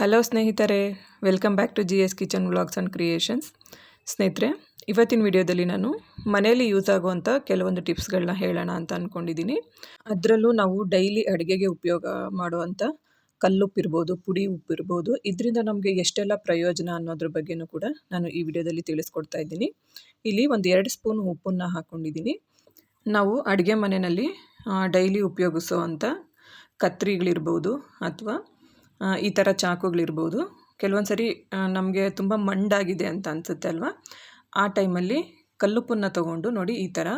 Hello ಸ್ನೇಹಿತರೆ, welcome back to G S kitchen vlogs and creations. ಸ್ನೇಹಿತರೆ, ಇವತ್ತಿನ ವಿಡಿಯೋದಲ್ಲಿ ನಾನು ಮನೆಯಲ್ಲಿ ಯೂಸ್ ಆಗುವಂಥ ಕೆಲವೊಂದು ಟಿಪ್ಸ್ಗಳನ್ನ ಹೇಳೋಣ ಅಂತ ಅಂದ್ಕೊಂಡಿದ್ದೀನಿ ಅದರಲ್ಲೂ ನಾವು ಡೈಲಿ ಅಡುಗೆಗೆ ಉಪಯೋಗ ಮಾಡುವಂಥ ಕಲ್ಲುಪ್ಪಿರ್ಬೋದು, ಪುಡಿ ಉಪ್ಪಿರ್ಬೋದು, ಇದರಿಂದ ನಮಗೆ ಎಷ್ಟೆಲ್ಲ ಪ್ರಯೋಜನ ಅನ್ನೋದ್ರ ಬಗ್ಗೆನೂ ಕೂಡ ನಾನು ಈ ವಿಡಿಯೋದಲ್ಲಿ ತಿಳಿಸ್ಕೊಡ್ತಾ ಇದ್ದೀನಿ. ಇಲ್ಲಿ ಒಂದು ಎರಡು ಸ್ಪೂನ್ ಉಪ್ಪನ್ನು ಹಾಕ್ಕೊಂಡಿದ್ದೀನಿ ನಾವು ಅಡುಗೆ ಮನೆಯಲ್ಲಿ ಡೈಲಿ ಉಪಯೋಗಿಸೋ ಅಂಥ ಕತ್ರಿಗಳಿರ್ಬೋದು ಅಥವಾ ಈ ಥರ ಚಾಕುಗಳಿರ್ಬೋದು. ಕೆಲವೊಂದು ಸರಿ ನಮಗೆ ತುಂಬ ಮಂಡಾಗಿದೆ ಅಂತ ಅನಿಸುತ್ತೆ ಅಲ್ವಾ? ಆ ಟೈಮಲ್ಲಿ ಕಲ್ಲುಪ್ಪನ್ನು ತಗೊಂಡು ನೋಡಿ ಈ ಥರ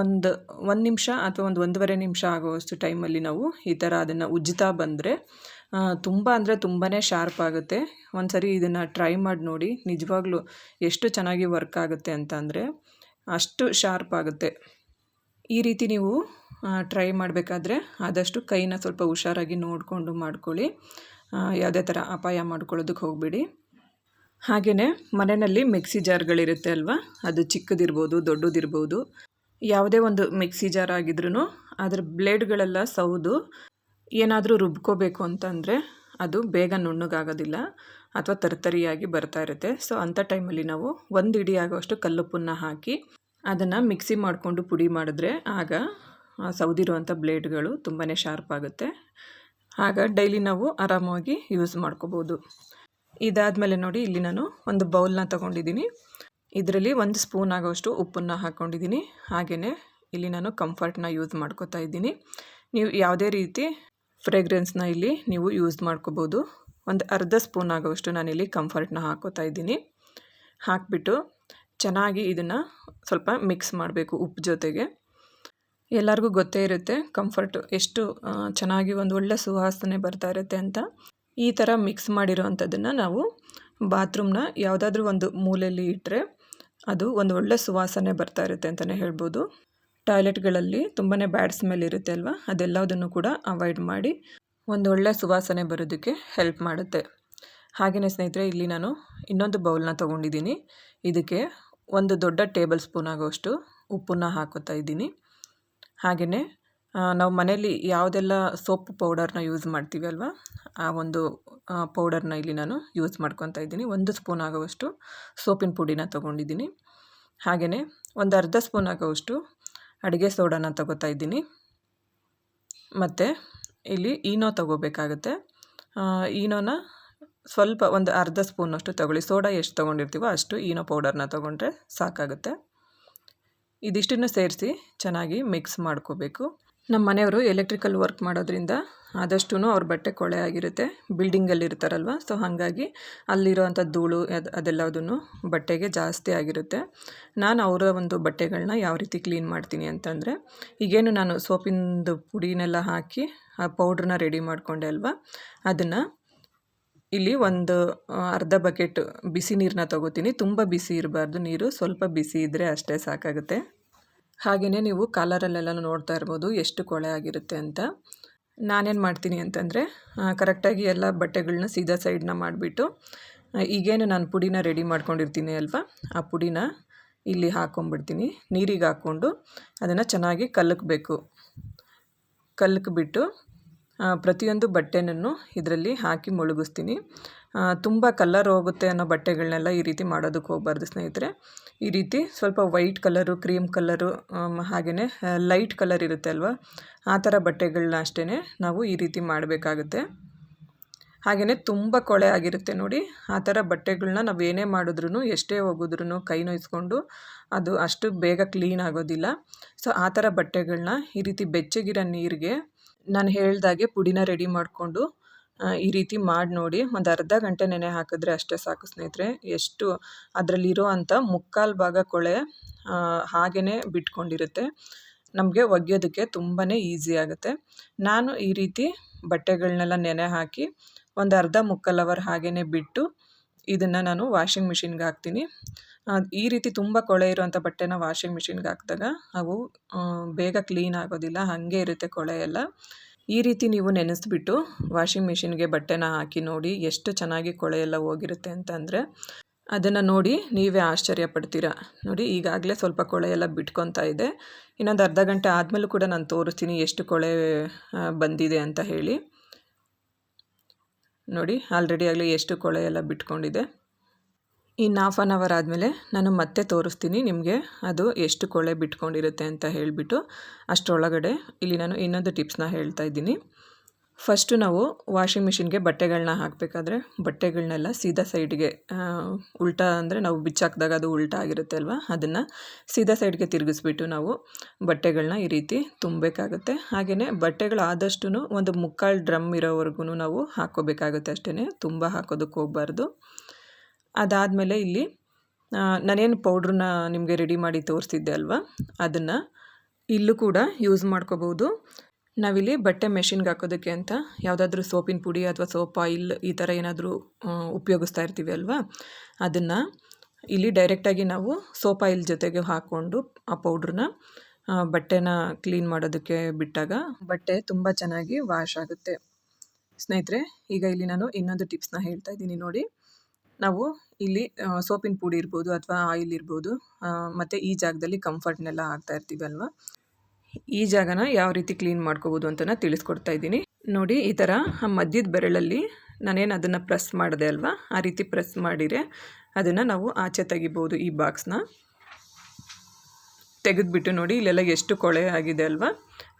ಒಂದು ಒಂದು ನಿಮಿಷ ಅಥವಾ ಒಂದು ಒಂದೂವರೆ ನಿಮಿಷ ಆಗುವಷ್ಟು ಟೈಮಲ್ಲಿ ನಾವು ಈ ಥರ ಅದನ್ನು ಉಜ್ಜುತ್ತಾ ಬಂದರೆ ತುಂಬ ಅಂದರೆ ತುಂಬಾ ಶಾರ್ಪ್ ಆಗುತ್ತೆ. ಒಂದು ಸರಿ ಇದನ್ನು ಟ್ರೈ ಮಾಡಿ ನೋಡಿ, ನಿಜವಾಗ್ಲೂ ಎಷ್ಟು ಚೆನ್ನಾಗಿ ವರ್ಕ್ ಆಗುತ್ತೆ ಅಂತ ಅಷ್ಟು ಶಾರ್ಪ್ ಆಗುತ್ತೆ. ಈ ರೀತಿ ನೀವು ಟ್ರೈ ಮಾಡಬೇಕಾದ್ರೆ ಆದಷ್ಟು ಕೈನ ಸ್ವಲ್ಪ ಹುಷಾರಾಗಿ ನೋಡಿಕೊಂಡು ಮಾಡ್ಕೊಳ್ಳಿ. ಯಾವುದೇ ಥರ ಅಪಾಯ ಮಾಡ್ಕೊಳ್ಳೋದಕ್ಕೆ ಹೋಗಬೇಡಿ. ಹಾಗೆಯೇ ಮನೆಯಲ್ಲಿ ಮಿಕ್ಸಿ ಜಾರ್ಗಳಿರುತ್ತೆ ಅಲ್ವಾ? ಅದು ಚಿಕ್ಕದಿರ್ಬೋದು, ದೊಡ್ಡದಿರ್ಬೋದು. ಯಾವುದೇ ಒಂದು ಮಿಕ್ಸಿ ಜಾರ್ ಆಗಿದ್ರೂ ಅದರ ಬ್ಲೇಡ್ಗಳೆಲ್ಲ ಸೌದು. ಏನಾದರೂ ರುಬ್ಕೋಬೇಕು ಅಂತಂದರೆ ಅದು ಬೇಗ ನುಣ್ಣಗಾಗೋದಿಲ್ಲ ಅಥವಾ ತರ್ತರಿಯಾಗಿ ಬರ್ತಾ ಇರುತ್ತೆ. ಸೊ, ಅಂಥ ಟೈಮಲ್ಲಿ ನಾವು ಒಂದು ಇಡಿ ಆಗೋಷ್ಟು ಕಲ್ಲುಪ್ಪನ್ನು ಹಾಕಿ ಅದನ್ನು ಮಿಕ್ಸಿ ಮಾಡಿಕೊಂಡು ಪುಡಿ ಮಾಡಿದ್ರೆ ಆಗ ಸೌದಿರುವಂಥ ಬ್ಲೇಡ್ಗಳು ತುಂಬಾ ಶಾರ್ಪ್ ಆಗುತ್ತೆ. ಆಗ ಡೈಲಿ ನಾವು ಆರಾಮಾಗಿ ಯೂಸ್ ಮಾಡ್ಕೋಬೋದು. ಇದಾದಮೇಲೆ ನೋಡಿ, ಇಲ್ಲಿ ನಾನು ಒಂದು ಬೌಲ್ನ ತೊಗೊಂಡಿದ್ದೀನಿ. ಇದರಲ್ಲಿ ಒಂದು ಸ್ಪೂನ್ ಆಗೋಷ್ಟು ಉಪ್ಪನ್ನು ಹಾಕ್ಕೊಂಡಿದ್ದೀನಿ ಹಾಗೆಯೇ ಇಲ್ಲಿ ನಾನು ಕಂಫರ್ಟ್ನ ಯೂಸ್ ಮಾಡ್ಕೋತಾ ಇದ್ದೀನಿ. ನೀವು ಯಾವುದೇ ರೀತಿ ಫ್ರೇಗ್ರೆನ್ಸ್ನ ಇಲ್ಲಿ ನೀವು ಯೂಸ್ ಮಾಡ್ಕೋಬೋದು. ಒಂದು ಅರ್ಧ ಸ್ಪೂನ್ ಆಗೋಷ್ಟು ನಾನಿಲ್ಲಿ ಕಂಫರ್ಟ್ನ ಹಾಕೋತಾ ಇದ್ದೀನಿ. ಹಾಕಿಬಿಟ್ಟು ಚೆನ್ನಾಗಿ ಇದನ್ನು ಸ್ವಲ್ಪ ಮಿಕ್ಸ್ ಮಾಡಬೇಕು ಉಪ್ಪು ಜೊತೆಗೆ. ಎಲ್ಲರಿಗೂ ಗೊತ್ತೇ ಇರುತ್ತೆ ಕಂಫರ್ಟು ಎಷ್ಟು ಚೆನ್ನಾಗಿ ಒಂದು ಒಳ್ಳೆ ಸುವಾಸನೆ ಬರ್ತಾ ಇರುತ್ತೆ ಅಂತ. ಈ ಥರ ಮಿಕ್ಸ್ ಮಾಡಿರೋವಂಥದ್ದನ್ನು ನಾವು ಬಾತ್ರೂಮ್ನ ಯಾವುದಾದ್ರೂ ಒಂದು ಮೂಲೆಯಲ್ಲಿ ಇಟ್ಟರೆ ಅದು ಒಂದು ಒಳ್ಳೆ ಸುವಾಸನೆ ಬರ್ತಾ ಇರುತ್ತೆ ಅಂತಲೇ ಹೇಳ್ಬೋದು. ಟಾಯ್ಲೆಟ್ಗಳಲ್ಲಿ ತುಂಬಾ ಬ್ಯಾಡ್ ಸ್ಮೆಲ್ ಇರುತ್ತೆ ಅಲ್ವಾ? ಅದೆಲ್ಲದನ್ನು ಕೂಡ ಅವಾಯ್ಡ್ ಮಾಡಿ ಒಂದು ಒಳ್ಳೆ ಸುವಾಸನೆ ಬರೋದಕ್ಕೆ ಹೆಲ್ಪ್ ಮಾಡುತ್ತೆ. ಹಾಗೆಯೇ ಸ್ನೇಹಿತರೆ, ಇಲ್ಲಿ ನಾನು ಇನ್ನೊಂದು ಬೌಲ್ನ ತೊಗೊಂಡಿದ್ದೀನಿ. ಇದಕ್ಕೆ ಒಂದು ದೊಡ್ಡ ಟೇಬಲ್ ಸ್ಪೂನ್ ಆಗೋಷ್ಟು ಉಪ್ಪನ್ನು ಹಾಕೋತಾ ಇದ್ದೀನಿ. ಹಾಗೆಯೇ ನಾವು ಮನೆಯಲ್ಲಿ ಯಾವುದೆಲ್ಲ ಸೋಪ್ ಪೌಡರ್ನ ಯೂಸ್ ಮಾಡ್ತೀವಿ ಅಲ್ವಾ? ಆ ಒಂದು ಪೌಡರ್ನ ಇಲ್ಲಿ ನಾನು ಯೂಸ್ ಮಾಡ್ಕೊತಾ ಇದ್ದೀನಿ. ಒಂದು ಸ್ಪೂನ್ ಆಗೋವಷ್ಟು ಸೋಪಿನ ಪುಡಿನ ತೊಗೊಂಡಿದ್ದೀನಿ. ಹಾಗೆಯೇ, ಒಂದು ಅರ್ಧ ಸ್ಪೂನ್ ಆಗೋವಷ್ಟು ಅಡುಗೆ ಸೋಡಾನ ತೊಗೋತಾ ಇದ್ದೀನಿ. ಮತ್ತು ಇಲ್ಲಿ ಈನೋ ತಗೋಬೇಕಾಗುತ್ತೆ. ಈನೋನ ಸ್ವಲ್ಪ ಒಂದು ಅರ್ಧ ಸ್ಪೂನಷ್ಟು ತಗೊಳ್ಳಿ. ಸೋಡಾ ಎಷ್ಟು ತೊಗೊಂಡಿರ್ತೀವೋ ಅಷ್ಟು ಈನೋ ಪೌಡರ್ನ ತೊಗೊಂಡ್ರೆ ಸಾಕಾಗುತ್ತೆ. ಇದಿಷ್ಟನ್ನು ಸೇರಿಸಿ ಚೆನ್ನಾಗಿ ಮಿಕ್ಸ್ ಮಾಡ್ಕೋಬೇಕು. ನಮ್ಮ ಮನೆಯವರು ಎಲೆಕ್ಟ್ರಿಕಲ್ ವರ್ಕ್ ಮಾಡೋದ್ರಿಂದ ಆದಷ್ಟು ಅವ್ರ ಬಟ್ಟೆ ಕೊಳೆ ಆಗಿರುತ್ತೆ. ಬಿಲ್ಡಿಂಗಲ್ಲಿ ಇರ್ತಾರಲ್ವ, ಸೊ ಹಾಗಾಗಿ ಅಲ್ಲಿರೋವಂಥ ಧೂಳು ಅದು ಅದೆಲ್ಲದೂ ಬಟ್ಟೆಗೆ ಜಾಸ್ತಿ ಆಗಿರುತ್ತೆ. ನಾನು ಅವರ ಒಂದು ಬಟ್ಟೆಗಳನ್ನ ಯಾವ ರೀತಿ ಕ್ಲೀನ್ ಮಾಡ್ತೀನಿ ಅಂತಂದರೆ, ಈಗೇನು ನಾನು ಸೋಪಿಂದು ಪುಡಿನೆಲ್ಲ ಹಾಕಿ ಆ ಪೌಡ್ರನ್ನ ರೆಡಿ ಮಾಡಿಕೊಂಡೆ ಅಲ್ವಾ, ಅದನ್ನು ಇಲ್ಲಿ ಒಂದು ಅರ್ಧ ಬಕೆಟ್ ಬಿಸಿ ನೀರನ್ನ ತೊಗೋತೀನಿ. ತುಂಬ ಬಿಸಿ ಇರಬಾರ್ದು ನೀರು. ಸ್ವಲ್ಪ ಬಿಸಿ ಇದ್ದರೆ ಅಷ್ಟೇ ಸಾಕಾಗುತ್ತೆ. ಹಾಗೆಯೇ ನೀವು ಕಾಲರಲ್ಲೆಲ್ಲ ನೋಡ್ತಾ ಇರ್ಬೋದು ಎಷ್ಟು ಕೊಳೆ ಆಗಿರುತ್ತೆ ಅಂತ. ನಾನೇನು ಮಾಡ್ತೀನಿ ಅಂತಂದರೆ ಕರೆಕ್ಟಾಗಿ ಎಲ್ಲ ಬಟ್ಟೆಗಳನ್ನ ಸೀದಾ ಸೈಡ್ನ ಮಾಡಿಬಿಟ್ಟು ಈಗೇನು ನಾನು ಪುಡಿನ ರೆಡಿ ಮಾಡ್ಕೊಂಡಿರ್ತೀನಿ ಅಲ್ವಾ? ಆ ಪುಡಿನ ಇಲ್ಲಿ ಹಾಕ್ಕೊಂಬಿಡ್ತೀನಿ ನೀರಿಗೆ ಹಾಕ್ಕೊಂಡು ಅದನ್ನು ಚೆನ್ನಾಗಿ ಕಲಕಬೇಕು. ಕಲಕ್ಬಿಟ್ಟು ಪ್ರತಿಯೊಂದು ಬಟ್ಟೆನೂ ಇದರಲ್ಲಿ ಹಾಕಿ ಮುಳುಗಿಸ್ತೀನಿ. ತುಂಬ ಕಲರ್ ಹೋಗುತ್ತೆ ಅನ್ನೋ ಬಟ್ಟೆಗಳನ್ನೆಲ್ಲ ಈ ರೀತಿ ಮಾಡೋದಕ್ಕೆ ಹೋಗ್ಬಾರ್ದು ಸ್ನೇಹಿತರೆ. ಈ ರೀತಿ ಸ್ವಲ್ಪ ವೈಟ್ ಕಲರು ಕ್ರೀಮ್ ಕಲರು ಹಾಗೆಯೇ ಲೈಟ್ ಕಲರ್ ಇರುತ್ತೆ ಅಲ್ವಾ? ಆ ಥರ ಬಟ್ಟೆಗಳನ್ನ ಅಷ್ಟೇ ನಾವು ಈ ರೀತಿ ಮಾಡಬೇಕಾಗುತ್ತೆ. ಹಾಗೆಯೇ ತುಂಬ ಕೊಳೆ ಆಗಿರುತ್ತೆ ನೋಡಿ, ಆ ಥರ ಬಟ್ಟೆಗಳನ್ನ ನಾವು ಏನೇ ಮಾಡಿದ್ರೂ ಎಷ್ಟೇ ಹೋಗಿದ್ರೂ ಕೈ ನೋಯಿಸ್ಕೊಂಡು ಅದು ಅಷ್ಟು ಬೇಗ ಕ್ಲೀನ್ ಆಗೋದಿಲ್ಲ. ಸೊ ಆ ಥರ ಬಟ್ಟೆಗಳನ್ನ ಈ ರೀತಿ ಬೆಚ್ಚಗಿರೋ ನೀರಿಗೆ ನಾನು ಹೇಳ್ದಾಗೆ ಪುಡಿನ ರೆಡಿ ಮಾಡಿಕೊಂಡು ಈ ರೀತಿ ಮಾಡಿ ನೋಡಿ. ಒಂದು ಅರ್ಧ ಗಂಟೆ ನೆನೆ ಹಾಕಿದ್ರೆ ಅಷ್ಟೇ ಸಾಕು ಸ್ನೇಹಿತರೆ. ಎಷ್ಟು ಅದರಲ್ಲಿರೋ ಅಂಥ ಮುಕ್ಕಾಲು ಭಾಗ ಕೊಳೆ ಹಾಗೇ ಬಿಟ್ಕೊಂಡಿರುತ್ತೆ. ನಮಗೆ ಒಗೆಯೋದಕ್ಕೆ ತುಂಬಾ ಈಸಿ ಆಗುತ್ತೆ. ನಾನು ಈ ರೀತಿ ಬಟ್ಟೆಗಳನ್ನೆಲ್ಲ ನೆನೆ ಹಾಕಿ, ಒಂದು ಅರ್ಧ ಮುಕ್ಕಾಲು ಅವರ್ ಹಾಗೇ ಬಿಟ್ಟು ಇದನ್ನು ನಾನು ವಾಷಿಂಗ್ ಮಿಷಿನ್ಗೆ ಹಾಕ್ತೀನಿ. ಈ ರೀತಿ ತುಂಬ ಕೊಳೆ ಇರುವಂಥ ಬಟ್ಟೆನ ವಾಷಿಂಗ್ ಮಿಷಿನ್ಗೆ ಹಾಕಿದಾಗ ಅವು ಬೇಗ ಕ್ಲೀನ್ ಆಗೋದಿಲ್ಲ, ಹಾಗೆ ಇರುತ್ತೆ ಕೊಳೆ ಎಲ್ಲ. ಈ ರೀತಿ ನೀವು ನೆನೆಸ್ಬಿಟ್ಟು ವಾಷಿಂಗ್ ಮಿಷಿನ್ಗೆ ಬಟ್ಟೆನ ಹಾಕಿ ನೋಡಿ ಎಷ್ಟು ಚೆನ್ನಾಗಿ ಕೊಳೆ ಎಲ್ಲ ಹೋಗಿರುತ್ತೆ ಅಂತಂದರೆ ಅದನ್ನು ನೋಡಿ ನೀವೇ ಆಶ್ಚರ್ಯ ಪಡ್ತೀರಾ. ನೋಡಿ, ಈಗಾಗಲೇ ಸ್ವಲ್ಪ ಕೊಳೆ ಎಲ್ಲ ಬಿಟ್ಕೊತಾ ಇದೆ. ಇನ್ನೊಂದು ಅರ್ಧ ಗಂಟೆ ಆದಮೇಲೂ ಕೂಡ ನಾನು ತೋರಿಸ್ತೀನಿ ಎಷ್ಟು ಕೊಳೆ ಬಂದಿದೆ ಅಂತ ಹೇಳಿ. ನೋಡಿ, ಆಲ್ರೆಡಿ ಆಗಲಿ ಎಷ್ಟು ಕೊಳೆ ಎಲ್ಲ ಬಿಟ್ಕೊಂಡಿದೆ. ಇನ್ನು ಹಾಫ್ ಆನ್ ಅವರ್ ಆದಮೇಲೆ ನಾನು ಮತ್ತೆ ತೋರಿಸ್ತೀನಿ ನಿಮಗೆ ಅದು ಎಷ್ಟು ಕೊಳೆ ಬಿಟ್ಕೊಂಡಿರುತ್ತೆ ಅಂತ ಹೇಳಿಬಿಟ್ಟು. ಅಷ್ಟರೊಳಗಡೆ ಇಲ್ಲಿ ನಾನು ಇನ್ನೊಂದು ಟಿಪ್ಸ್ನ ಹೇಳ್ತಾ ಇದ್ದೀನಿ. ಫಸ್ಟು ನಾವು ವಾಷಿಂಗ್ ಮಿಷಿನ್ಗೆ ಬಟ್ಟೆಗಳನ್ನ ಹಾಕಬೇಕಾದ್ರೆ ಬಟ್ಟೆಗಳನ್ನೆಲ್ಲ ಸೀದಾ ಸೈಡ್ಗೆ ಉಲ್ಟಾ ಅಂದರೆ ನಾವು ಬಿಚ್ಚಾಕಿದಾಗ ಅದು ಉಲ್ಟಾ ಆಗಿರುತ್ತೆ ಅಲ್ವಾ? ಅದನ್ನು ಸೀದಾ ಸೈಡ್ಗೆ ತಿರುಗಿಸ್ಬಿಟ್ಟು ನಾವು ಬಟ್ಟೆಗಳನ್ನ ಈ ರೀತಿ ತುಂಬಬೇಕಾಗುತ್ತೆ. ಹಾಗೆಯೇ ಬಟ್ಟೆಗಳು ಆದಷ್ಟು ಒಂದು ಮುಕ್ಕಾಲು ಡ್ರಮ್ ಇರೋವರೆಗೂ ನಾವು ಹಾಕ್ಕೋಬೇಕಾಗುತ್ತೆ ಅಷ್ಟೇ ತುಂಬ ಹಾಕೋದಕ್ಕೆ ಹೋಗಬಾರ್ದು. ಅದಾದಮೇಲೆ ಇಲ್ಲಿ ನಾನೇನು ಪೌಡ್ರನ್ನ ನಿಮಗೆ ರೆಡಿ ಮಾಡಿ ತೋರಿಸ್ತಿದ್ದೆ ಅಲ್ವಾ? ಅದನ್ನು ಇಲ್ಲೂ ಕೂಡ ಯೂಸ್ ಮಾಡ್ಕೋಬೋದು. ನಾವಿಲ್ಲಿ ಬಟ್ಟೆ ಮೆಷಿನ್ಗೆ ಹಾಕೋದಕ್ಕೆ ಅಂತ ಯಾವುದಾದ್ರೂ ಸೋಪಿನ ಪುಡಿ ಅಥವಾ ಸೋಪ್ ಆಯಿಲ್ ಈ ಥರ ಏನಾದರೂ ಉಪಯೋಗಿಸ್ತಾ ಇರ್ತೀವಿ ಅಲ್ವಾ? ಅದನ್ನು ಇಲ್ಲಿ ಡೈರೆಕ್ಟಾಗಿ ನಾವು ಸೋಪ್ ಆಯಿಲ್ ಜೊತೆಗೆ ಹಾಕ್ಕೊಂಡು ಆ ಪೌಡ್ರನ್ನ ಬಟ್ಟೆನ ಕ್ಲೀನ್ ಮಾಡೋದಕ್ಕೆ ಬಿಟ್ಟಾಗ ಬಟ್ಟೆ ತುಂಬ ಚೆನ್ನಾಗಿ ವಾಶ್ ಆಗುತ್ತೆ. ಸ್ನೇಹಿತರೆ, ಈಗ ಇಲ್ಲಿ ನಾನು ಇನ್ನೊಂದು ಟಿಪ್ಸ್ನ ಹೇಳ್ತಾ ಇದ್ದೀನಿ ನೋಡಿ. ನಾವು ಇಲ್ಲಿ ಸೋಪಿನ ಪುಡಿ ಇರ್ಬೋದು ಅಥವಾ ಆಯಿಲ್ ಇರ್ಬೋದು ಮತ್ತು ಈ ಜಾಗದಲ್ಲಿ ಕಂಫರ್ಟ್ನೆಲ್ಲ ಹಾಕ್ತಾ ಅಲ್ವಾ? ಈ ಜಾಗನ ಯಾವ ರೀತಿ ಕ್ಲೀನ್ ಮಾಡ್ಕೋಬೋದು ಅಂತ ತಿಳಿಸ್ಕೊಡ್ತಾ ಇದ್ದೀನಿ. ನೋಡಿ, ಈ ಥರ ಆ ಮಧ್ಯದ ಬೆರಳಲ್ಲಿ ನಾನೇನು ಅದನ್ನು ಪ್ರೆಸ್ ಮಾಡಿದೆ ಅಲ್ವಾ? ಆ ರೀತಿ ಪ್ರೆಸ್ ಮಾಡಿದರೆ ಅದನ್ನು ನಾವು ಆಚೆ ತೆಗಿಬೋದು ಈ ಬಾಕ್ಸ್ನ. ತೆಗೆದುಬಿಟ್ಟು ನೋಡಿ, ಇಲ್ಲೆಲ್ಲ ಎಷ್ಟು ಕೊಳೆ ಆಗಿದೆ ಅಲ್ವಾ?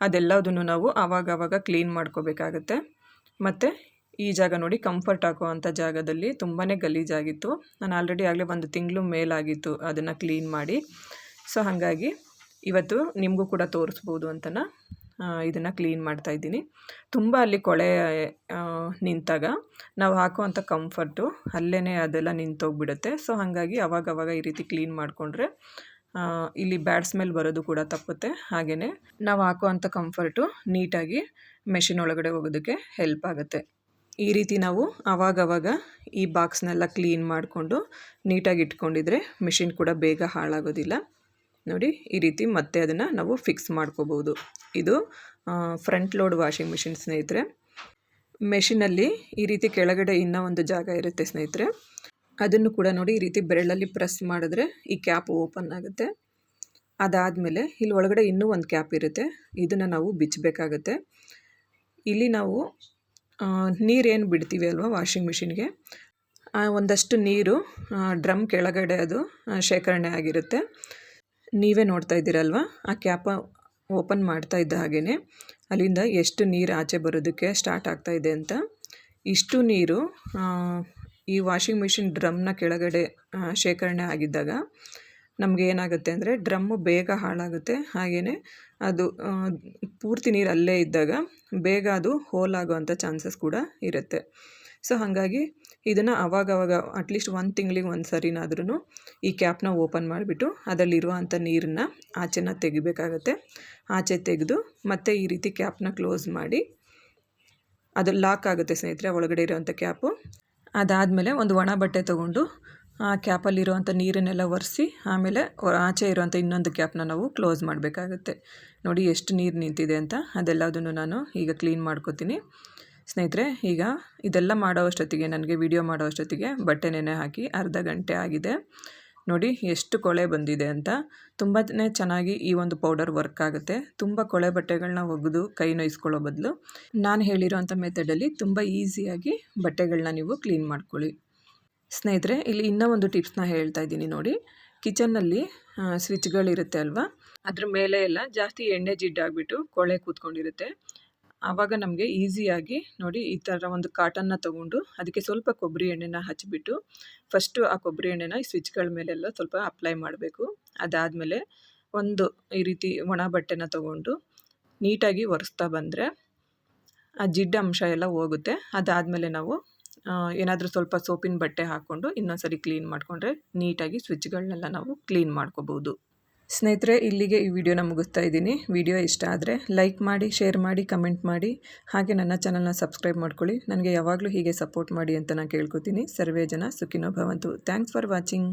ಅದೆಲ್ಲದನ್ನು ನಾವು ಆವಾಗ ಆವಾಗ ಕ್ಲೀನ್ ಮಾಡ್ಕೋಬೇಕಾಗತ್ತೆ. ಮತ್ತು ಈ ಜಾಗ ನೋಡಿ ಕಂಫರ್ಟ್ ಹಾಕುವಂಥ ಜಾಗದಲ್ಲಿ ತುಂಬಾ ಗಲೀಜಾಗಿತ್ತು. ನಾನು ಆಲ್ರೆಡಿ ಆಗಲೇ ಒಂದು ತಿಂಗಳು ಮೇಲಾಗಿತ್ತು ಅದನ್ನು ಕ್ಲೀನ್ ಮಾಡಿ. ಸೊ ಹಾಗಾಗಿ ಇವತ್ತು ನಿಮಗೂ ಕೂಡ ತೋರಿಸ್ಬೋದು ಅಂತನ ಇದನ್ನು ಕ್ಲೀನ್ ಮಾಡ್ತಾ ಇದ್ದೀನಿ. ತುಂಬ ಅಲ್ಲಿ ಕೊಳೆ ನಿಂತಾಗ ನಾವು ಹಾಕುವಂಥ ಕಂಫರ್ಟು ಅಲ್ಲೇ ಅದೆಲ್ಲ ನಿಂತೋಗ್ಬಿಡುತ್ತೆ ಸೊ ಹಾಗಾಗಿ ಅವಾಗವಾಗ ಅವಾಗ ಈ ರೀತಿ ಕ್ಲೀನ್ ಮಾಡಿಕೊಂಡ್ರೆ ಇಲ್ಲಿ ಬ್ಯಾಡ್ ಸ್ಮೆಲ್ ಬರೋದು ಕೂಡ ತಪ್ಪುತ್ತೆ. ಹಾಗೆಯೇ ನಾವು ಹಾಕುವಂಥ ಕಂಫರ್ಟು ನೀಟಾಗಿ ಮೆಷಿನ್ ಒಳಗಡೆ ಹೋಗೋದಕ್ಕೆ ಹೆಲ್ಪ್ ಆಗುತ್ತೆ. ಈ ರೀತಿ ನಾವು ಆವಾಗವಾಗ ಈ ಬಾಕ್ಸ್ನೆಲ್ಲ ಕ್ಲೀನ್ ಮಾಡಿಕೊಂಡು ನೀಟಾಗಿ ಇಟ್ಕೊಂಡಿದ್ರೆ ಮಿಷಿನ್ ಕೂಡ ಬೇಗ ಹಾಳಾಗೋದಿಲ್ಲ. ನೋಡಿ, ಈ ರೀತಿ ಮತ್ತೆ ಅದನ್ನು ನಾವು ಫಿಕ್ಸ್ ಮಾಡ್ಕೋಬೋದು ಇದು ಫ್ರಂಟ್ ಲೋಡ್ ವಾಷಿಂಗ್ ಮಿಷಿನ್ ಸ್ನೇಹಿತರೆ. ಮೆಷಿನಲ್ಲಿ ಈ ರೀತಿ ಕೆಳಗಡೆ ಇನ್ನೂ ಒಂದು ಜಾಗ ಇರುತ್ತೆ ಸ್ನೇಹಿತರೆ. ಅದನ್ನು ಕೂಡ ನೋಡಿ, ಈ ರೀತಿ ಬೆರಳಲ್ಲಿ ಪ್ರೆಸ್ ಮಾಡಿದ್ರೆ ಈ ಕ್ಯಾಪ್ ಓಪನ್ ಆಗುತ್ತೆ. ಅದಾದಮೇಲೆ ಇಲ್ಲಿ ಒಳಗಡೆ ಇನ್ನೂ ಒಂದು ಕ್ಯಾಪ್ ಇರುತ್ತೆ. ಇದನ್ನು ನಾವು ಬಿಚ್ಚಬೇಕಾಗತ್ತೆ. ಇಲ್ಲಿ ನಾವು ನೀರೇನು ಬಿಡ್ತೀವಿ ಅಲ್ವಾ ವಾಷಿಂಗ್ ಮಿಷಿನ್ಗೆ ಒಂದಷ್ಟು ನೀರು ಡ್ರಮ್ ಕೆಳಗಡೆ ಅದು ಶೇಖರಣೆ ಆಗಿರುತ್ತೆ. ನೀವೇ ನೋಡ್ತಾ ಇದ್ದೀರಲ್ವ? ಆ ಕ್ಯಾಪ ಓಪನ್ ಮಾಡ್ತಾ ಇದ್ದ ಹಾಗೇ ಅಲ್ಲಿಂದ ಎಷ್ಟು ನೀರು ಆಚೆ ಬರೋದಕ್ಕೆ ಸ್ಟಾರ್ಟ್ ಆಗ್ತಾ ಇದೆ ಅಂತ. ಇಷ್ಟು ನೀರು ಈ ವಾಷಿಂಗ್ ಮಿಷಿನ್ ಡ್ರಮ್ನ ಕೆಳಗಡೆ ಶೇಖರಣೆ ಆಗಿದ್ದಾಗ ನಮಗೆ ಏನಾಗುತ್ತೆ ಅಂದರೆ ಡ್ರಮ್ಮು ಬೇಗ ಹಾಳಾಗುತ್ತೆ. ಹಾಗೆಯೇ ಅದು ಪೂರ್ತಿ ನೀರು ಅಲ್ಲೇ ಇದ್ದಾಗ ಬೇಗ ಅದು ಹೋಲ್ ಆಗೋವಂಥ ಚಾನ್ಸಸ್ ಕೂಡ ಇರುತ್ತೆ. ಸೊ ಹಾಗಾಗಿ ಇದನ್ನು ಅವಾಗವಾಗ ಅಟ್ಲೀಸ್ಟ್ ಒಂದು ತಿಂಗಳಿಗೆ ಒಂದು ಸರಿನಾದ್ರೂ ಈ ಕ್ಯಾಪ್ನ ಓಪನ್ ಮಾಡಿಬಿಟ್ಟು ಅದರಲ್ಲಿರುವಂಥ ನೀರನ್ನು ಆಚೆನ ತೆಗಿಬೇಕಾಗತ್ತೆ. ಆಚೆ ತೆಗೆದು ಮತ್ತೆ ಈ ರೀತಿ ಕ್ಯಾಪ್ನ ಕ್ಲೋಸ್ ಮಾಡಿ ಅದು ಲಾಕ್ ಆಗುತ್ತೆ ಸ್ನೇಹಿತರೆ, ಒಳಗಡೆ ಇರೋವಂಥ ಕ್ಯಾಪು ಅದಾದಮೇಲೆ ಒಂದು ಒಣ ಬಟ್ಟೆ ತೊಗೊಂಡು ಆ ಕ್ಯಾಪಲ್ಲಿರುವಂಥ ನೀರನ್ನೆಲ್ಲ ಒರೆಸಿ, ಆಮೇಲೆ ಆಚೆ ಇರುವಂಥ ಇನ್ನೊಂದು ಕ್ಯಾಪ್ನ ನಾವು ಕ್ಲೋಸ್ ಮಾಡಬೇಕಾಗುತ್ತೆ. ನೋಡಿ ಎಷ್ಟು ನೀರು ನಿಂತಿದೆ ಅಂತ, ಅದೆಲ್ಲದನ್ನು ನಾನು ಈಗ ಕ್ಲೀನ್ ಮಾಡ್ಕೋತೀನಿ. ಸ್ನೇಹಿತರೆ, ಈಗ ಇದೆಲ್ಲ ಮಾಡೋ ಅಷ್ಟೊತ್ತಿಗೆ ನನಗೆ ವಿಡಿಯೋ ಮಾಡೋ ಅಷ್ಟೊತ್ತಿಗೆ ಬಟ್ಟೆ ನೆನೆ ಹಾಕಿ ಅರ್ಧ ಗಂಟೆ ಆಗಿದೆ. ನೋಡಿ ಎಷ್ಟು ಕೊಳೆ ಬಂದಿದೆ ಅಂತ. ತುಂಬಾ ಚೆನ್ನಾಗಿ ಈ ಒಂದು ಪೌಡರ್ ವರ್ಕ್ ಆಗುತ್ತೆ. ತುಂಬ ಕೊಳೆ ಬಟ್ಟೆಗಳನ್ನ ಒಗೆದು ಕೈ ನೋಯಿಸ್ಕೊಳ್ಳೋ ಬದಲು. ನಾನು ಹೇಳಿರೋಂಥ ಮೆಥಡಲ್ಲಿ ತುಂಬ ಈಸಿಯಾಗಿ ಬಟ್ಟೆಗಳನ್ನ ನೀವು ಕ್ಲೀನ್ ಮಾಡ್ಕೊಳ್ಳಿ. ಸ್ನೇಹಿತರೆ, ಇಲ್ಲಿ ಇನ್ನೂ ಒಂದು ಟಿಪ್ಸ್ನ ಹೇಳ್ತಾ ಇದ್ದೀನಿ ನೋಡಿ. ಕಿಚನ್ನಲ್ಲಿ ಸ್ವಿಚ್ಗಳಿರುತ್ತೆ ಅಲ್ವಾ? ಅದ್ರ ಮೇಲೆ ಎಲ್ಲ ಜಾಸ್ತಿ ಎಣ್ಣೆ ಜಿಡ್ಡಾಗ್ಬಿಟ್ಟು ಕೊಳೆ ಕೂತ್ಕೊಂಡಿರುತ್ತೆ. ಆವಾಗ ನಮಗೆ ಈಸಿಯಾಗಿ ನೋಡಿ ಈ ಥರ ಒಂದು ಕಾಟನ್ನ ತೊಗೊಂಡು ಅದಕ್ಕೆ ಸ್ವಲ್ಪ ಕೊಬ್ಬರಿ ಎಣ್ಣೆನ ಹಚ್ಚಿಬಿಟ್ಟು ಫಸ್ಟು ಆ ಕೊಬ್ಬರಿ ಎಣ್ಣೆನ ಈ ಸ್ವಿಚ್ಗಳ ಮೇಲೆಲ್ಲ ಸ್ವಲ್ಪ ಅಪ್ಲೈ ಮಾಡಬೇಕು. ಅದಾದಮೇಲೆ ಒಂದು ಈ ರೀತಿ ಒಣ ಬಟ್ಟೆನ ತೊಗೊಂಡು ನೀಟಾಗಿ ಒರೆಸ್ತಾ ಬಂದರೆ ಆ ಜಿಡ್ಡ ಅಂಶ ಎಲ್ಲ ಹೋಗುತ್ತೆ. ಅದಾದಮೇಲೆ ನಾವು ಏನಾದರೂ ಸ್ವಲ್ಪ ಸೋಪಿನ ಬಟ್ಟೆ ಹಾಕ್ಕೊಂಡು ಇನ್ನೊಂದು ಸರಿ ಕ್ಲೀನ್ ಮಾಡಿಕೊಂಡ್ರೆ ನೀಟಾಗಿ ಸ್ವಿಚ್ಗಳನ್ನೆಲ್ಲ ನಾವು ಕ್ಲೀನ್ ಮಾಡ್ಕೋಬೋದು. ಸ್ನೇಹಿತರೆ, ಇಲ್ಲಿಗೆ ಈ ವಿಡಿಯೋನ ಮುಗಿಸ್ತಾ ಇದ್ದೀನಿ. ವಿಡಿಯೋ ಇಷ್ಟ ಆದರೆ ಲೈಕ್ ಮಾಡಿ ಶೇರ್ ಮಾಡಿ ಕಮೆಂಟ್ ಮಾಡಿ. ಹಾಗೆ ನನ್ನ ಚಾನಲ್ನ ಸಬ್ಸ್ಕ್ರೈಬ್ ಮಾಡ್ಕೊಳ್ಳಿ. ನನಗೆ ಯಾವಾಗಲೂ ಹೀಗೆ ಸಪೋರ್ಟ್ ಮಾಡಿ ಅಂತ ನಾನು ಕೇಳ್ಕೊತೀನಿ. ಸರ್ವೇ ಜನ ಸುಖಿನೋ ಭವಂತು. Thanks for watching